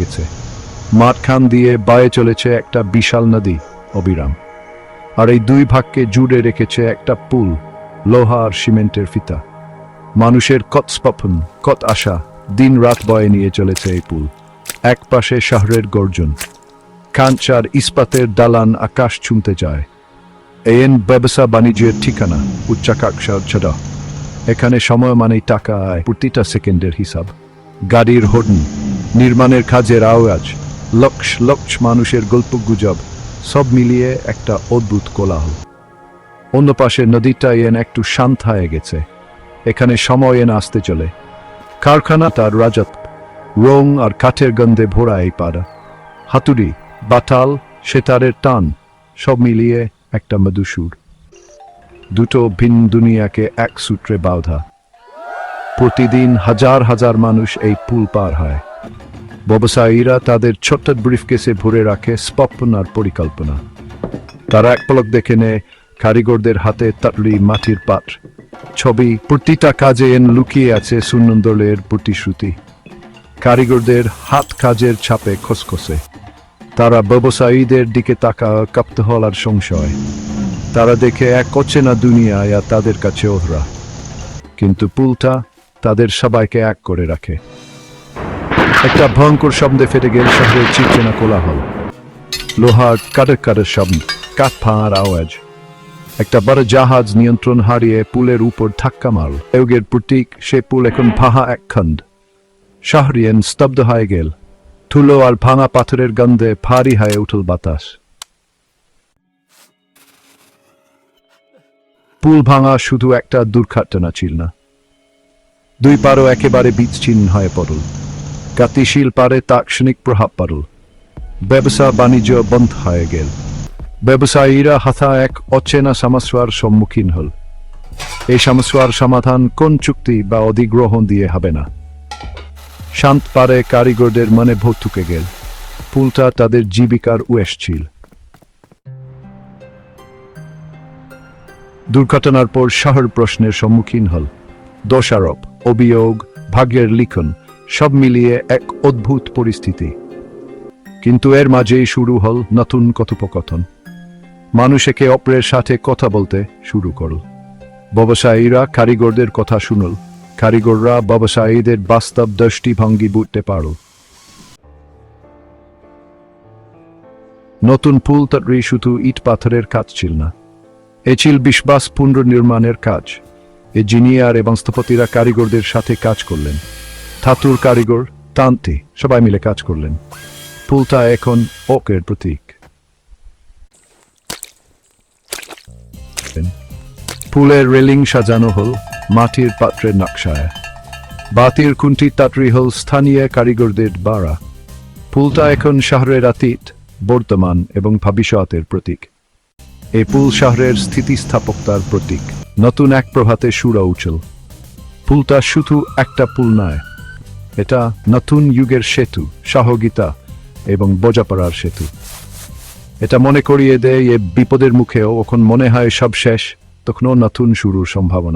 গেছে মাঠখান দিয়ে বায়ে চলেছে একটা বিশাল নদী, অবিরাম। আর এই দুই ভাগকে জুড়ে রেখেছে একটা পুল, লোহা আর সিমেন্টের ফিতা। মানুষের কত স্বপ্ন, কত আশা দিন রাত বয়ে নিয়ে চলেছে এই পুল। এক পাশে শহরের গর্জন। কাঞ্চার ইস্পাতের দালান আকাশ ছুঁতে যায়। এন ব্যবসা বাণিজ্যের ঠিকানা উচ্চাকাঙ্ক্ষার ছড়া এখানে সময় মানেই টাকা আয় প্রতিটা সেকেন্ডের হিসাব। গাড়ির হর্ন নির্মাণের কাজের আওয়াজ লক্ষ লক্ষ মানুষের গল্প গুজব সব মিলিয়ে একটা অদ্ভুত কোলাহল। অন্য পাশে নদীটা এন একটু শান্ত হয়ে গেছে। এখানে সময় এন আসতে চলে। কারখানা তার রাজত রং আর কাঠের গন্ধে ভরা এই পাড়া। হাতুড়ি, বাটাল, সেতারের টান, সব মিলিয়ে একটা মধুসুর। দুটো ভিন দুনিয়াকে এক সূত্রে বাঁধা। প্রতিদিন হাজার হাজার মানুষ এই পুল পার হয়। ব্যবসায়ীরা তাদের ছোট্ট ব্রিফকেসে ভরে রাখে স্বপ্ন আর পরিকল্পনা। তারা এক পলক দেখে নেয় কারিগরদের হাতে তাটলি মাটির পাট। ছবি, প্রতিটা কাজে এন লুকিয়ে আছে সুনন্দলের প্রতিশ্রুতি। কারিগরদের হাত কাজের ছাপে খসখসে। তারা ব্যবসায়ীদের দিকে তাকা কাপ্ত কাপ্তহলার সংশয়। তারা দেখে এক অচেনা দুনিয়ায় আর তাদের কাছে ওহরা। কিন্তু পুলটা তাদের সবাইকে এক করে রাখে। একটা ভয়ঙ্কর শব্দে ফেটে গেল শহরের চিরচেনা কোলাহল। লোহার কাটের কাটের শব্দ কাঠ ভাঙার আওয়াজ। একটা বড় জাহাজ নিয়ন্ত্রণ হারিয়ে পুলের উপর ধাক্কা মারল। এগের প্রতীক, সে পুল এখন ভাহা এক খণ্ড। শাহরিয়ান স্তব্ধ হয়ে গেল। ধুলো আর ভাঙা পাথরের গন্ধে ভারী হয়ে উঠল বাতাস। পুল ভাঙা শুধু একটা দুর্ঘটনা ছিল না। দুই পারও একেবারে বিচ্ছিন্ন হয়ে পড়ল। গতিশীল পারে তাৎক্ষণিক প্রভাব পড়ল ব্যবসা বাণিজ্য বন্ধ হয়ে গেল। ব্যবসায়ীরা হাতা এক অচেনা সমস্যার সম্মুখীন হল। এই সমস্যার সমাধান কোন চুক্তি বা অধিগ্রহণ দিয়ে হবে না। শান্ত পারে কারিগরদের মনে ভোট ঢুকে গেল। পুলটা তাদের জীবিকার উয়েস ছিল। দুর্ঘটনার পর শহর প্রশ্নের সম্মুখীন হল। দোষারোপ, অভিযোগ, ভাগ্যের লিখন সব মিলিয়ে এক অদ্ভুত পরিস্থিতি। কিন্তু এর মাঝেই শুরু হল নতুন কথোপকথন। মানুষ একে অপরের সাথে কথা বলতে শুরু করল। ব্যবসায়ীরা কারিগরদের কথা শুনল। কারিগররা ব্যবসায়ীদের বাস্তব দৃষ্টিভঙ্গি বুঝতে পারল। নতুন পুল তৈরি শুধু ইট পাথরের কাজ ছিল না। এ ছিল বিশ্বাস পুনর্নির্মাণের কাজ। এ ইঞ্জিনিয়ার এবং স্থপতিরা কারিগরদের সাথে কাজ করলেন। ধাতুর কারিগর তান্তি সবাই মিলে কাজ করলেন। পুলটা এখন ওকের প্রতীক। পুলের রেলিং সাজানো হল মাটির পাত্রের নকশায়। বাতির খুন্টি তাটরি হল স্থানীয় কারিগরদের বাড়া। পুলটা এখন শহরের অতীত বর্তমান এবং ভবিষ্যতের প্রতীক। এই পুল শহরের স্থিতিস্থাপকতার প্রতীক। নতুন এক প্রভাতে সুরা উচল পুলটা শুধু একটা পুল নয় এটা নতুন যুগের সেতু, সহগিতা এবং বোঝাপড়ার সেতু। এটা মনে করিয়ে দেয় এ বিপদের মুখেও এখন মনে হয় সব শেষ, তখনও নতুন শুরুর সম্ভাবনা।